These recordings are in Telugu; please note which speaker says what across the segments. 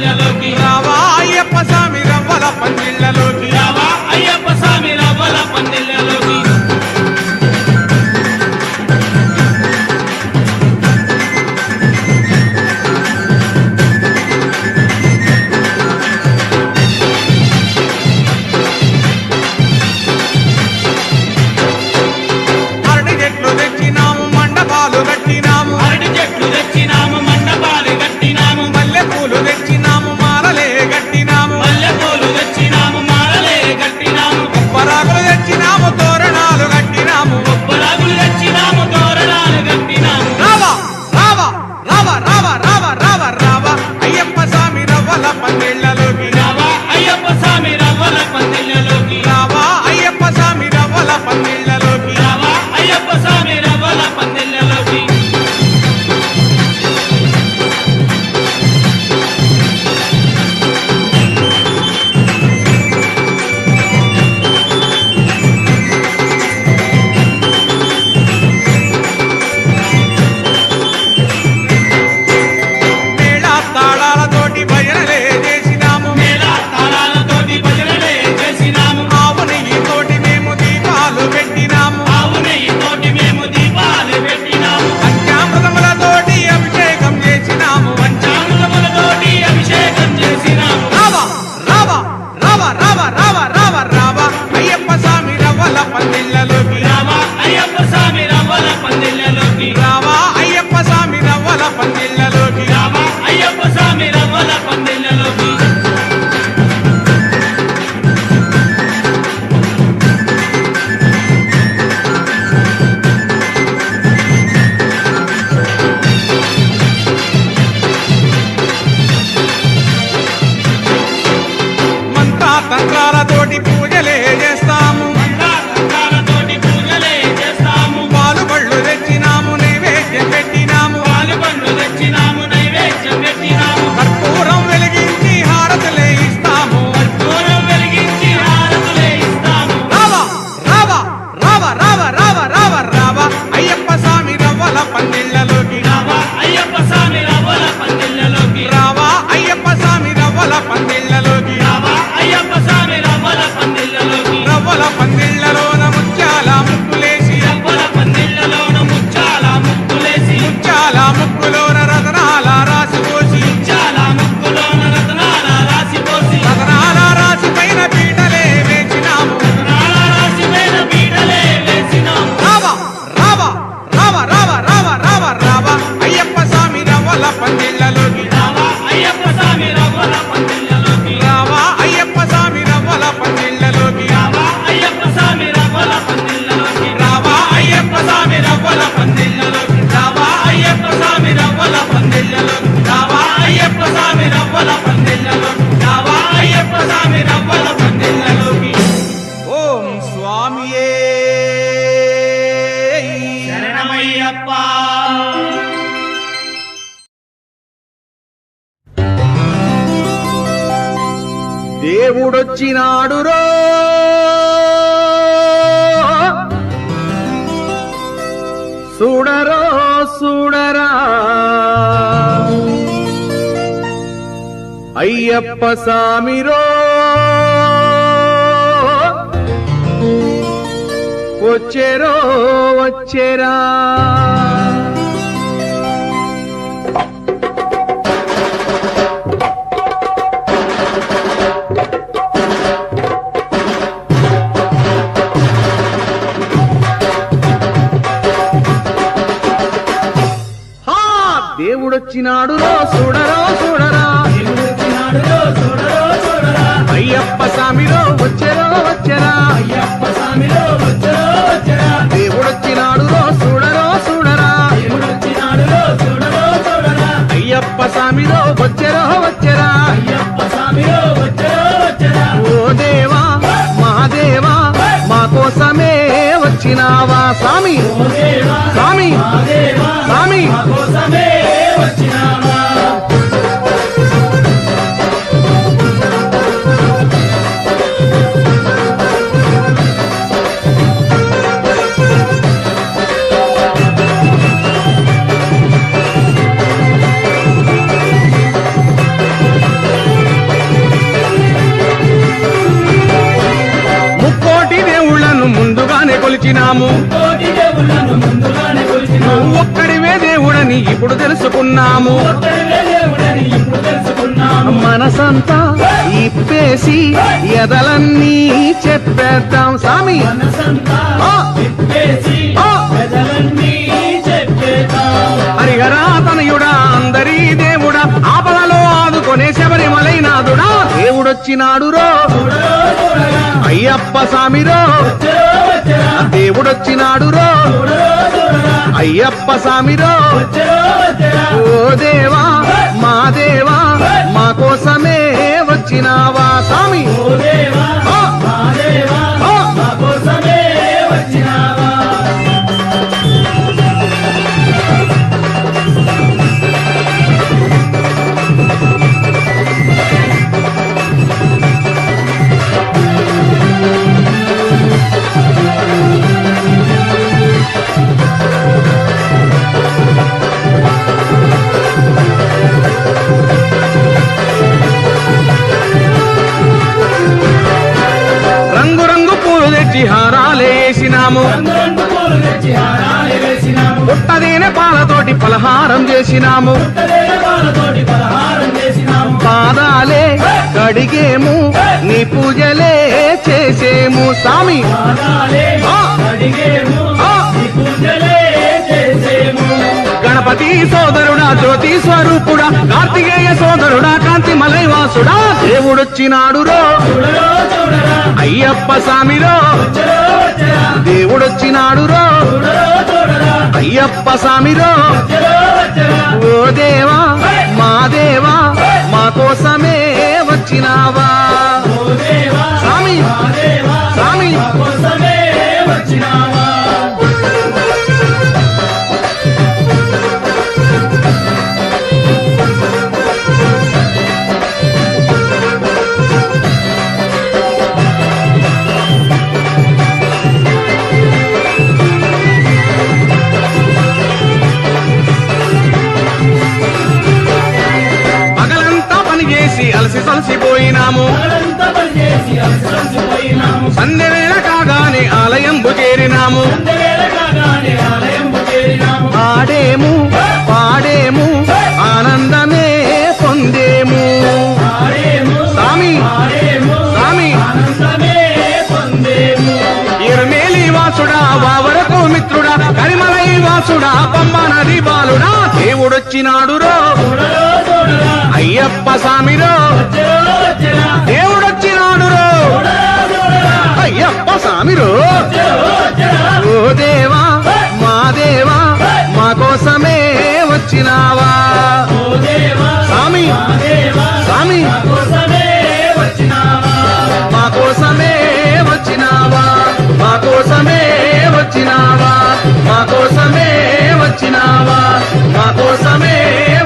Speaker 1: love you. దేవుడొచ్చినాడు చూడరో
Speaker 2: చూడరా. అయ్యప్ప సామిరో. వచ్చేరో
Speaker 1: వచ్చేరా.
Speaker 2: నిన్నుచ్చినాడు రో చూడరో చూడరా. అయ్యప్ప స్వామిలో వచ్చేరో వచ్చేరా. అయ్యప్ప స్వామిలో వచ్చేరో వచ్చేరా
Speaker 1: దేవుడొచ్చినాడు రో చూడరో చూడరా.
Speaker 2: చూడరా అయ్యప్ప స్వామిలో వచ్చేరో వచ్చేరా.
Speaker 1: అయ్యప్ప స్వామిలో వచ్చేరో వచ్చేరా
Speaker 2: ఓ దేవా
Speaker 1: మహాదేవా
Speaker 2: మా కోసమే వచ్చినావా
Speaker 1: స్వామి?
Speaker 2: స్వామి స్వామి ముందుగానే
Speaker 1: కొలిచినాము. ఒక్కడివే దేవుడని ఇప్పుడు తెలుసుకున్నాము. మనసంతా ఇప్పేసి ఎదలన్నీ చెప్పేద్దాం స్వామి. హరిహరా తనయుడా అందరి దేవుడా ఆప దేవుడొచ్చినాడురో? అయ్యప్ప స్వామిరో
Speaker 2: వచ్చరో
Speaker 1: దేవుడొచ్చినాడురో? అయ్యప్ప స్వామిరో
Speaker 2: వచ్చరో
Speaker 1: ఓ దేవా మా దేవా మా కోసమే వచ్చినావా స్వామి
Speaker 2: ఓ దేవా మా దేవా
Speaker 1: చేసినాము. పాదాలే కడిగేము నీ పూజలే చేసేము స్వామి. గణపతి సోదరుడు జ్యోతి స్వరూపుడా కార్తికేయ సోదరుడా కాంతి మలైవాసుడా.
Speaker 2: దేవుడొచ్చినాడు రో
Speaker 1: అయ్యప్ప స్వామిలో
Speaker 2: దేవుడొచ్చినాడు రో
Speaker 1: అయ్యప్ప
Speaker 2: స్వామిలో
Speaker 1: ఓ దేవా మా దేవా మా కోసమే వచ్చినావా. స్వామి స్వామి.
Speaker 2: వచ్చినావా
Speaker 1: పాపమ్మ నది బాలుడా దేవుడొచ్చినాడురో? అయ్యప్ప స్వామిరో
Speaker 2: వచ్చరో
Speaker 1: దేవుడొచ్చినాడురో? అయ్యప్ప స్వామిరో ఓ దేవా మా దేవా మా కోసమే వచ్చినావా? స్వామి స్వామి
Speaker 2: మా కోసమే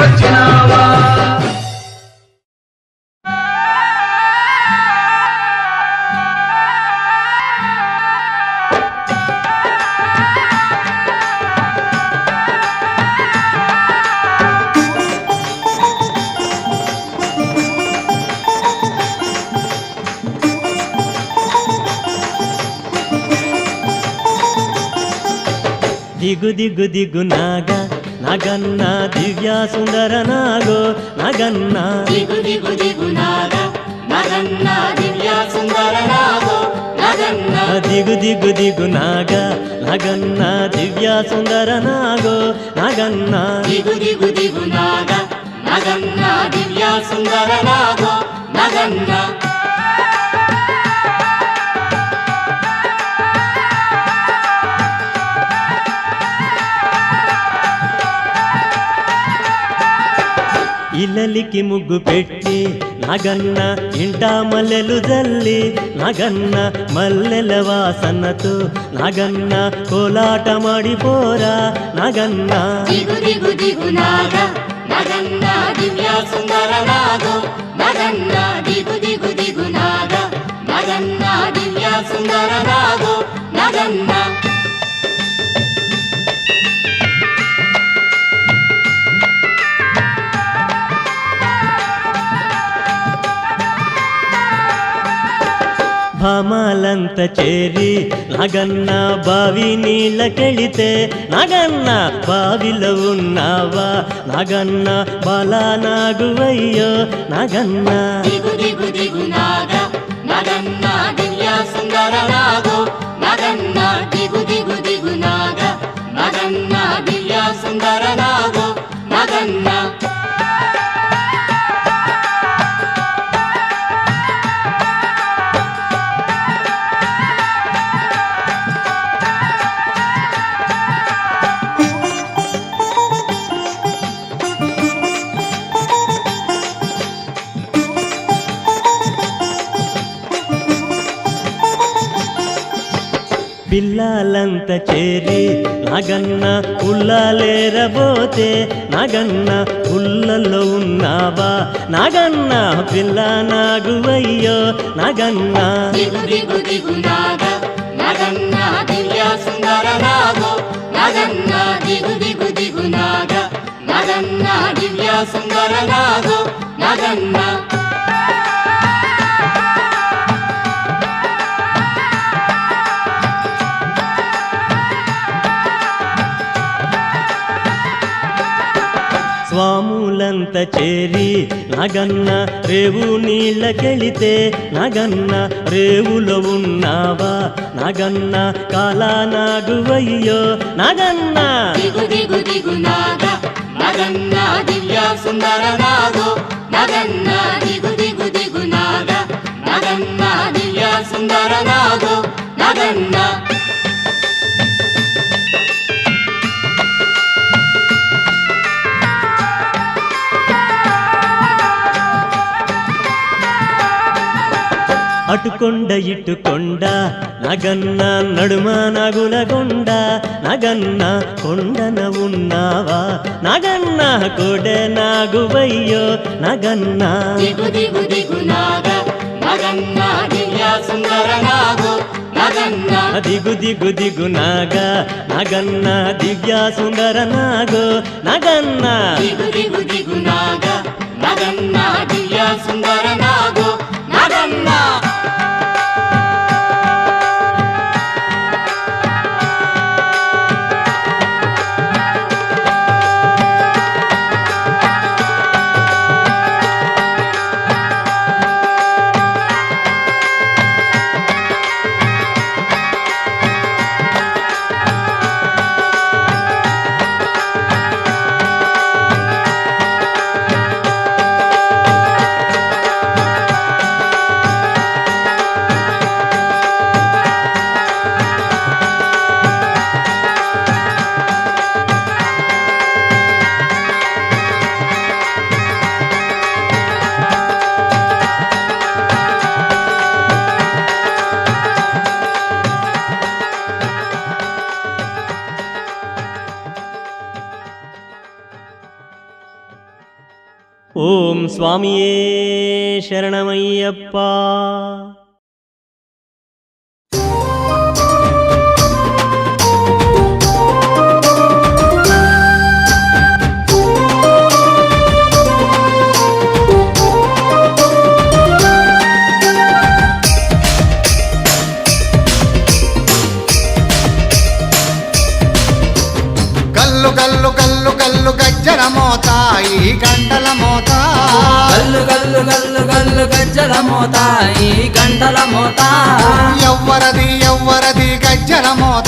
Speaker 2: వచ్చినావా?
Speaker 3: దిగు దిగు దిగు నాగా నగన్న దివ్య సుందర నాగో నగన్న.
Speaker 4: దిగు దిగు దిగు నాగ నగన్న దివ్య సుందర నాగో నగన్న.
Speaker 3: దిగు దిగు దిగు నాగ నగన్న దివ్య సుందర నాగో నగన్న.
Speaker 4: దిగు దిగు దిగు నాగ నగన్న దివ్య సుందర నాగో నగన్న.
Speaker 3: ఇల ముగ్గు పెట్టి నగన్న ఇంట మల్లెలు జల్లి నగన్న మల్లెల వాసనతో నగన్న కోలాటమాడిపోరా నగన్న.
Speaker 4: దిగు దిగు దిగు నాగ నగన్న దివ్య సుందర నాగో నగన్న దిగు దిగు దిగు నాగ నగన్న దివ్య సుందర నాగో నగన్న
Speaker 3: గ్రామాలంత చేరి నాగన్న బావి నీళ్ళకెళితే నాగన్న బావిలో ఉన్నావా? నాగన్న బాలా నాగువయ్యో నాగన్న
Speaker 4: నాగన్న
Speaker 3: పిల్లలంత చేరి నాగన్న ఉల్లలేరబోతే నాగన్న ఉల్లలో ఉన్నావా? నాగన్న పిల్ల నాగువయ్యో నగన్న.
Speaker 4: నాగన్న దివ్య సుందర నాగో నాగన్న.
Speaker 3: ನಮ್ಮಂತ ಚೇರಿ ನಗನ್ನ ರೇವು ನೀಳ ಕೆಳಿತೆ ನಗನ್ನ ರೇವುಲ ಉನ್ನಾವ ನಗನ್ನ ಕಾಲನಾಗುವಯ್ಯೋ ನಗನ್ನ
Speaker 4: ದಿಗು ದಿಗು ದಿಗು ನಾಗ ನಗನ್ನ ದಿವ್ಯ ಸುಂದರ ನಾಗೋ ನಗನ್ನ ದಿಗು ದಿಗು ದಿಗು ನಾಗ ನಗನ್ನ ದಿವ್ಯ ಸುಂದರ ನಾಗೋ ನಗನ್ನ
Speaker 3: అటుకొండ ఇటుకొండ నగన్న నడుమ నగులగొండ నగన్న కొండన ఉన్నావా? నగన్న కొడె నాగువయ్యో నగన్న.
Speaker 4: దిగు దిగు దిగు నాగ నగన్న దివ్య సుందర నాగో నగన్న.
Speaker 3: దిగు దిగు దిగు నాగ నగన్న దివ్య సుందర నాగో నగన్న.
Speaker 4: దిగు దిగు దిగు నాగ నగన్న దివ్య సుందర నాగో Bye.
Speaker 3: ॐ स्वामिये शरणमय्यप्पा।
Speaker 5: కల్లు కల్లు కల్లు గజ్జల మోతాయి గంటల
Speaker 1: కల్లు కల్లు కల్లు కల్లు గజ్జల మోతాయి గంటల మోతా.
Speaker 5: ఎవ్వరది ఎవ్వరది గజ్జల మోత.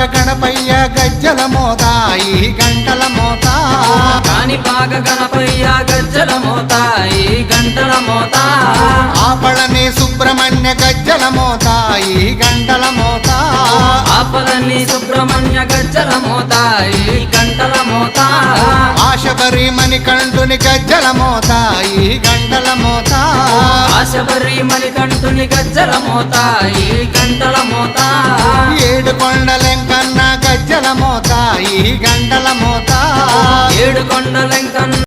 Speaker 5: కాణిపాక గణపయ్య గజ్జల మోత ఈ గంటల మోత.
Speaker 4: కాణిపాక గణపయ్య గజ్జల మోత ఈ గంటల మోత.
Speaker 5: ఆపళని సుబ్రహ్మణ్య గజ్జల మోత ఈ గంటల మోత.
Speaker 4: ఆపలని సుబ్రహ్మణ్య గజ్జల మోత ఈ గంటల మోత
Speaker 5: ఆశబరి మణికంఠుని గజ్జల మోత ఈ గంటల మోత
Speaker 4: ఆశబరి మణికంఠుని గజ్జల మోత ఈ గంటల మోత
Speaker 5: ఏడు కొండలెంకన్న గజ్జల మోత ఈ గంటల మోత
Speaker 4: ఏడు కొండలెంకన్న